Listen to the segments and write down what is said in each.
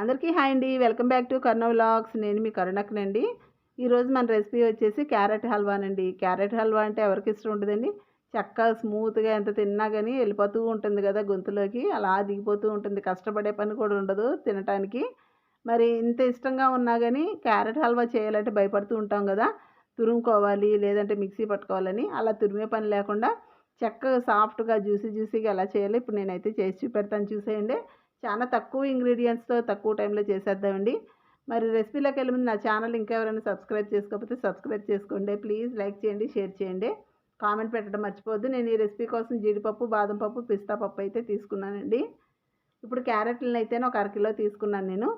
అందరికీ హాయ్ అండి. Welcome back to Karna vlogs. నేను మీ కరుణక్కనండి ఈరోజు మన రెసిపీ వచ్చేసి క్యారెట్ హల్వానండి. క్యారెట్ హల్వా అంటే ఎవరికి ఇష్టం ఉంటుందండి చక్కగా స్మూత్గా ఎంత తిన్నా కానీ వెళ్ళిపోతూ ఉంటుంది కదా గొంతులోకి. అలా దిగిపోతూ ఉంటుంది. కష్టపడే పని కూడా ఉండదు తినటానికి. మరి ఇంత ఇష్టంగా ఉన్నా కానీ క్యారెట్ హల్వా చేయాలంటే భయపడుతూ ఉంటాం కదా. తురుముకోవాలి లేదంటే మిక్సీ పట్టుకోవాలని. అలా తురిమే పని లేకుండా చక్కగా సాఫ్ట్గా జ్యూసీ జ్యూసీగా ఎలా చేయాలి ఇప్పుడు నేనైతే చేసి చూపెడతాను. చూసేయండి. చాలా తక్కువ ఇంగ్రీడియంట్స్తో తక్కువ టైంలో చేసేద్దామండి. మరి రెసిపీలోకి వెళ్ళి ముందు నా ఛానల్ ఇంకా ఎవరైనా సబ్స్క్రైబ్ చేసుకోకపోతే సబ్స్క్రైబ్ చేసుకోండి. ప్లీజ్ లైక్ చేయండి షేర్ చేయండి. కామెంట్ పెట్టడం మర్చిపోవద్దు. నేను ఈ రెసిపీ కోసం జీడిపప్పు బాదం పప్పు పిస్తా పప్పు అయితే తీసుకున్నానండి. ఇప్పుడు క్యారెట్లను అయితే ఒక అరకిలో తీసుకున్నాను నేను.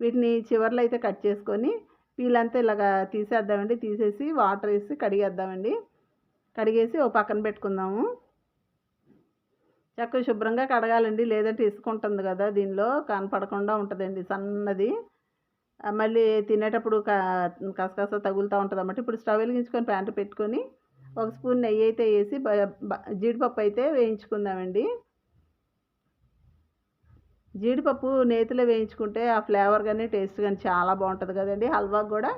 వీటిని చివర్లో అయితే కట్ చేసుకొని పీలంతా ఇలాగా తీసేద్దామండి. తీసేసి వాటర్ వేసి కడిగేద్దామండి. కడిగేసి ఓ పక్కన పెట్టుకుందాము. చక్కగా శుభ్రంగా కడగాలండి. లేదంటే ఇసుక ఉంటుంది కదా దీనిలో కనపడకుండా ఉంటుందండి సన్నది. మళ్ళీ తినేటప్పుడు కసకస తగులుతూ ఉంటుంది అన్నమాట. ఇప్పుడు స్టవ్ వెలిగించుకొని ప్యాంటు పెట్టుకొని ఒక స్పూన్ నెయ్యి అయితే వేసి జీడిపప్పు అయితే వేయించుకుందామండి. జీడిపప్పు నేతిలో వేయించుకుంటే ఆ ఫ్లేవర్ కానీ టేస్ట్ కానీ చాలా బాగుంటుంది కదండి. హల్వాకి కూడా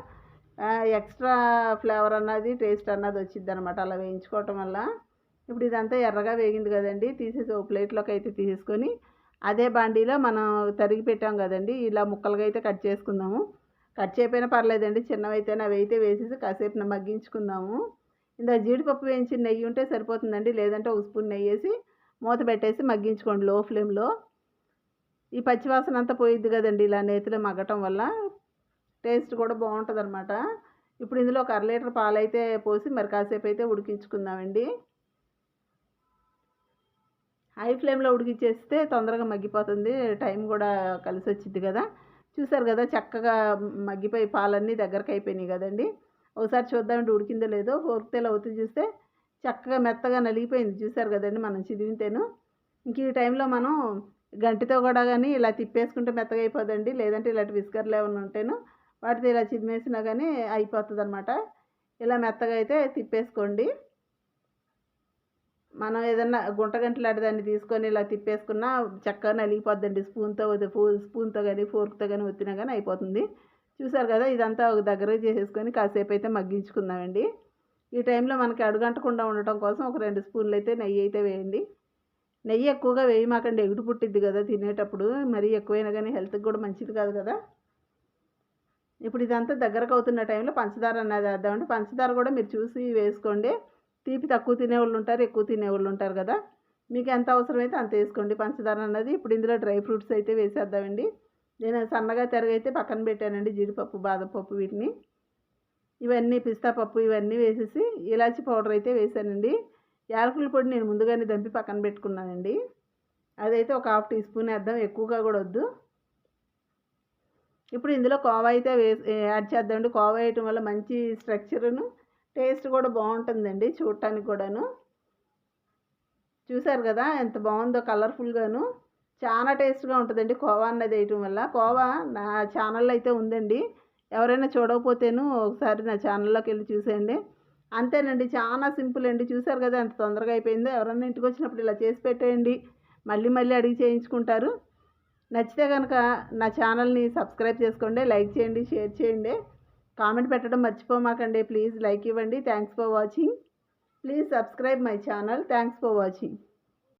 ఎక్స్ట్రా ఫ్లేవర్ అన్నది టేస్ట్ అన్నది వచ్చింది అనమాట అలా వేయించుకోవటం వల్ల. ఇప్పుడు ఇదంతా ఎర్రగా వేగింది కదండి తీసేసి ఒక ప్లేట్లోకి అయితే తీసేసుకొని అదే బాండీలో మనం తరిగి పెట్టాం కదండి ఇలా ముక్కలుగా అయితే కట్ చేసుకుందాము. కట్ చేయకపోయినా పర్లేదండి చిన్నవైతేనే అవి అయితే వేసేసి కాసేపు మగ్గించుకుందాము. ఇందా జీడిపప్పు వేయించి నెయ్యి ఉంటే సరిపోతుందండి లేదంటే ఒక స్పూన్ నెయ్యి వేసి మూత పెట్టేసి మగ్గించుకోండి లో ఫ్లేమ్లో. ఈ పచ్చివాసన అంతా పోయిద్ది కదండి ఇలా నేతిలో మగ్గటం వల్ల. టేస్ట్ కూడా బాగుంటుంది అనమాట ఇప్పుడు ఇందులో ఒక అర లీటర్ పాలు అయితే పోసి మరి కాసేపు అయితే ఉడికించుకుందామండి. హై ఫ్లేమ్లో ఉడికిచ్చేస్తే తొందరగా మగ్గిపోతుంది. టైం కూడా కలిసి వచ్చింది కదా. చూసారు కదా చక్కగా మగ్గిపోయి పాలన్నీ దగ్గరకు అయిపోయినాయి కదండి. ఒకసారి చూద్దామంటే ఉడికిందో లేదో. ఫోర్క్ తెల అవుతూ చూస్తే చక్కగా మెత్తగా నలిగిపోయింది. చూసారు కదండి మనం చిదివితేను. ఇంక ఈ టైంలో మనం గంటితో కూడా కానీ ఇలా తిప్పేసుకుంటే మెత్తగా అయిపోదండి. లేదంటే ఇలాంటి విస్కర్లు ఏమైనా ఉంటేను వాటితో ఇలా చిదిమేసినా కానీ అయిపోతుంది అనమాట ఇలా మెత్తగా అయితే తిప్పేసుకోండి. మనం ఏదన్నా గుంట గంటలాంటి దాన్ని తీసుకొని ఇలా తిప్పేసుకున్నా చక్కగా నలిగిపోద్దండి. స్పూన్తో స్పూన్తో కానీ ఫోర్క్తో కానీ ఒత్తినా కానీ అయిపోతుంది. చూసారు కదా ఇదంతా ఒక దగ్గర చేసేసుకొని కాసేపు అయితే మగ్గించుకుందామండి. ఈ టైంలో మనకి అడుగంటకుండా ఉండటం కోసం ఒక రెండు స్పూన్లు అయితే నెయ్యి అయితే వేయండి. నెయ్యి ఎక్కువగా వేయమాకండి ఎగుడు పుట్టిద్ది కదా తినేటప్పుడు. మరీ ఎక్కువైనా కానీ హెల్త్కి కూడా మంచిది కాదు కదా. ఇప్పుడు ఇదంతా దగ్గరకు అవుతున్న టైంలో పంచదార అన్నది వేద్దామండి. పంచదార కూడా మీరు చూసి వేసుకోండి. తీపి తక్కువ తినేవాళ్ళు ఉంటారు ఎక్కువ తినేవాళ్ళు ఉంటారు కదా. మీకు ఎంత అవసరమైతే అంత వేసుకోండి. పంచదార అన్నది ఇప్పుడు ఇందులో డ్రై ఫ్రూట్స్ అయితే వేసేద్దామండి. నేను సన్నగా తెరగైతే పక్కన పెట్టానండి జీడిపప్పు బాదం పప్పు వీటిని. ఇవన్నీ పిస్తా పప్పు ఇవన్నీ వేసేసి ఇలాచి పౌడర్ అయితే వేసానండి. యాలకుల పొడి నేను ముందుగానే దంపి పక్కన పెట్టుకున్నానండి. అదైతే ఒక హాఫ్ టీ స్పూన్ వేద్దాం ఎక్కువగా కూడా వద్దు. ఇప్పుడు ఇందులో కోవా అయితే వే యాడ్ చేద్దామండి. కోవా వేయటం వల్ల మంచి స్ట్రక్చర్ను టేస్ట్ కూడా బాగుంటుందండి చూడటానికి కూడాను. చూసారు కదా ఎంత బాగుందో కలర్ఫుల్గాను. చాలా టేస్ట్గా ఉంటుందండి కోవా అన్నది వేయటం వల్ల. కోవా నా ఛానల్లో అయితే ఉందండి. ఎవరైనా చూడకపోతేను ఒకసారి నా ఛానల్లోకి వెళ్ళి చూసేయండి. అంతేనండి చాలా సింపుల్ అండి. చూసారు కదా ఎంత తొందరగా అయిపోయిందో. ఎవరైనా ఇంటికి వచ్చినప్పుడు ఇలా చేసి పెట్టేయండి. మళ్ళీ మళ్ళీ అడిగి చేయించుకుంటారు. నచ్చితే కనుక నా ఛానల్ని సబ్స్క్రైబ్ చేసుకోండి లైక్ చేయండి షేర్ చేయండి. కామెంట్ పెట్టడం మర్చిపోమాకండి. ప్లీజ్ లైక్ ఇవ్వండి. Thanks for watching please subscribe my channel thanks for watching